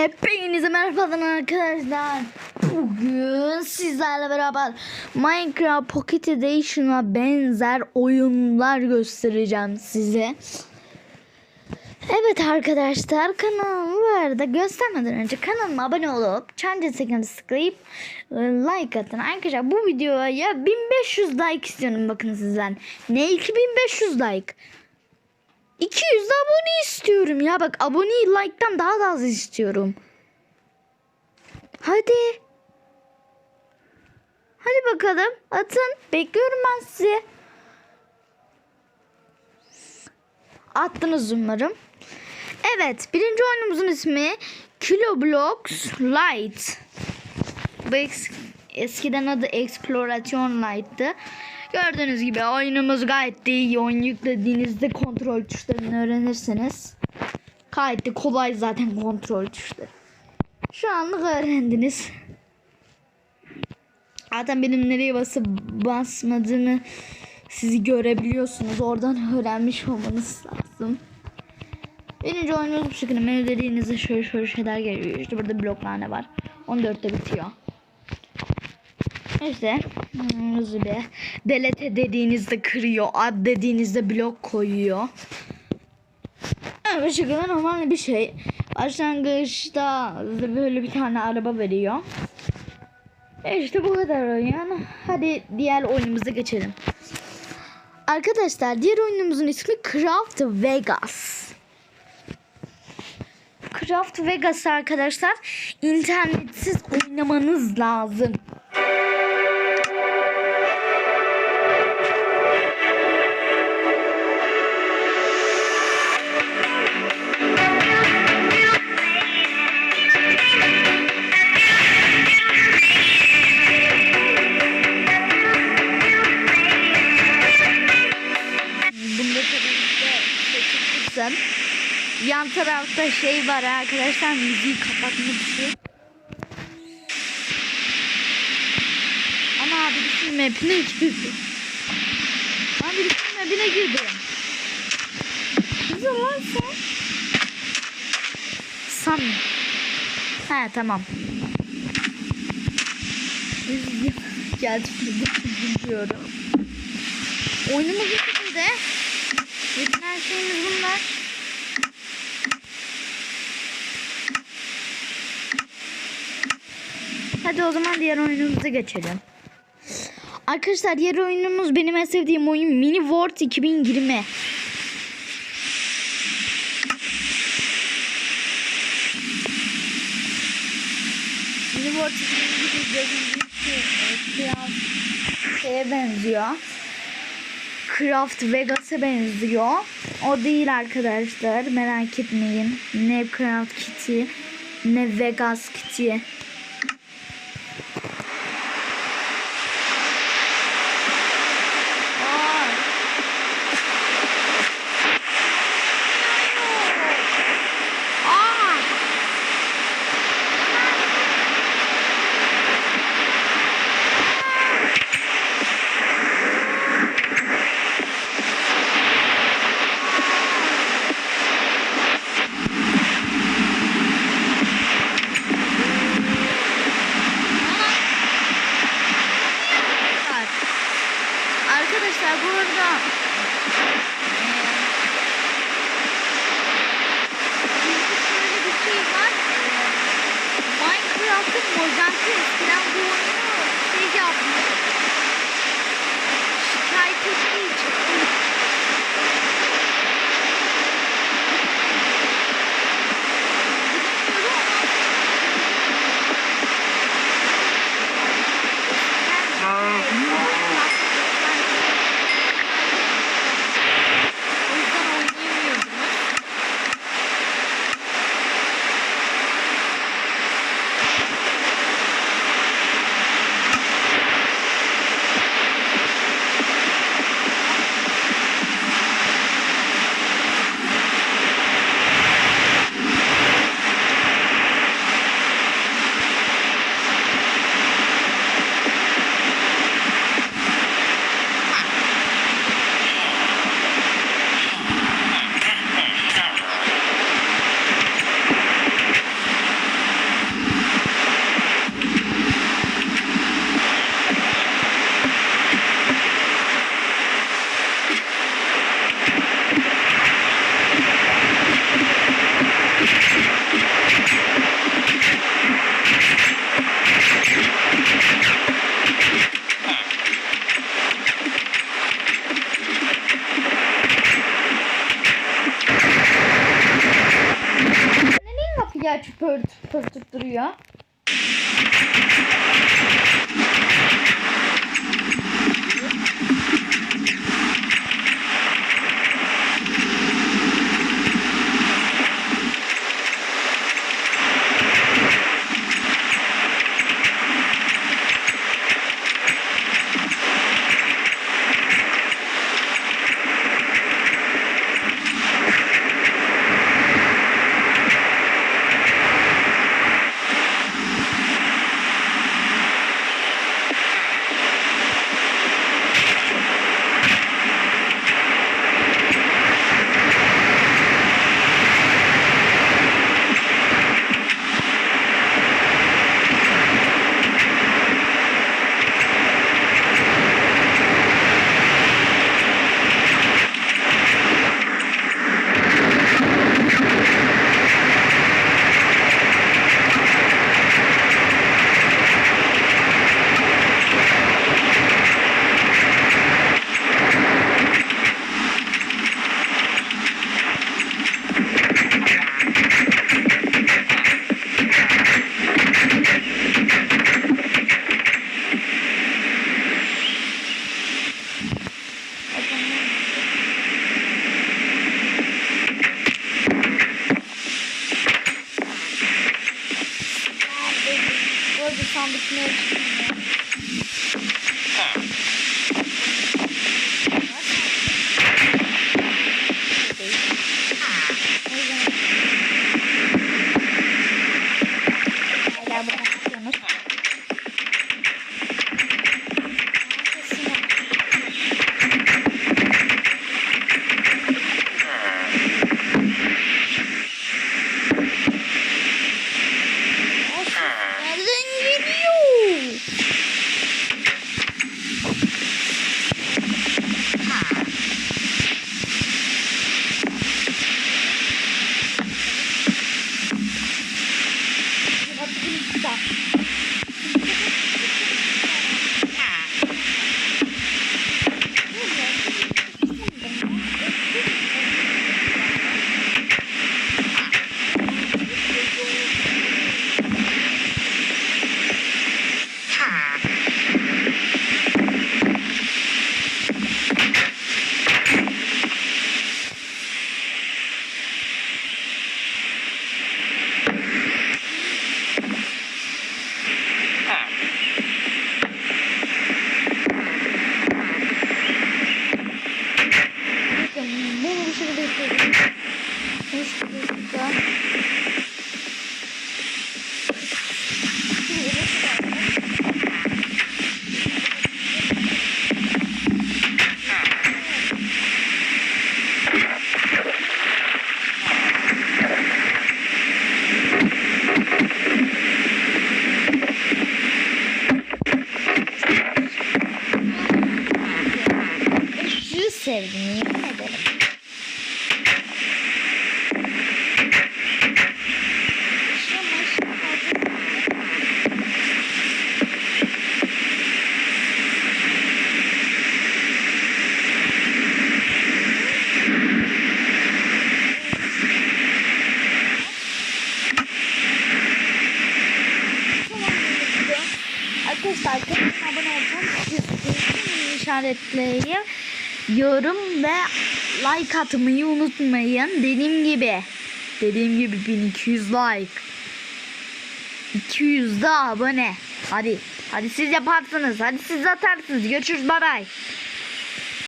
Hepinize merhabalar arkadaşlar. Bugün sizlerle beraber Minecraft Pocket Edition'a benzer oyunlar göstereceğim size. Evet arkadaşlar kanalımı bu arada göstermeden önce kanalıma abone olup çan sekini tıklayıp e, like atın. Arkadaşlar bu videoya 1500 like istiyorum bakın sizden. Ne 2500 like? 200 de abone istiyorum ya. Bak aboneyi like'tan daha da az istiyorum. Hadi. Hadi bakalım. Atın. Bekliyorum ben sizi. Attınız umarım. Evet. Birinci oyunumuzun ismi Kilo Blocks Light. Bu es- eskiden adı Exploration Light'tı. Gördüğünüz gibi oyunumuz gayet de iyi. Oyun yüklediğinizde kontrol tuşlarını öğrenirsiniz. Gayet de kolay zaten kontrol tuşları. Şu anlık öğrendiniz. Zaten benim nereye basıp basmadığımı sizi görebiliyorsunuz. Oradan öğrenmiş olmanız lazım. Birinci oyunumuz bu şekilde. Menü dediğinizde şöyle şöyle şeyler geliyor. İşte burada bloklarne var. 14'te bitiyor. İşte hızlı bir delete dediğinizde kırıyor. Ad dediğinizde blok koyuyor. Bu şekilde normal bir şey. Başlangıçta böyle bir tane araba veriyor. E işte bu kadar oyun. Hadi diğer oyunumuza geçelim. Arkadaşlar diğer oyunumuzun ismi Craft Vegas. Craft Vegas arkadaşlar internetsiz oynamanız lazım. Kısın. Yan tarafta şey var arkadaşlar müziği kapatma tuşu. Ana birisinin mapine girdi. Lan birisinin mapine girdi. Güzel lan sen. San. He tamam. Gerçekten üzülüyorum. Oyunumuz bu şekilde. Bütün her şeyimiz bunlar. Hadi o zaman diğer oyunumuza geçelim. Arkadaşlar diğer oyunumuz benim en sevdiğim oyun Mini World 2020. Mini World 2020 gözümüzü biraz şeye benziyor. Craft Vegas'a benziyor. O değil arkadaşlar. Merak etmeyin. Ne Craft Kitty ne Vegas Kitty. Aa. Aa. Var. Arkadaşlar bu arada eee, şöyle bir şey var. Eee, Minecraft'ın Mojang'ı müziği açıp pört, pörtüp duruyor. Bu arada sandık ne bunu bir şekilde yapıyorum. Hoş dakika. Aşırı sevdim olmayı, işaretleyi, yorum ve like atmayı unutmayın. Dediğim gibi, dediğim gibi 1200 like. 200 de abone. Hadi, hadi siz yaparsınız. Hadi siz atarsınız. Görüşürüz. Bay bay.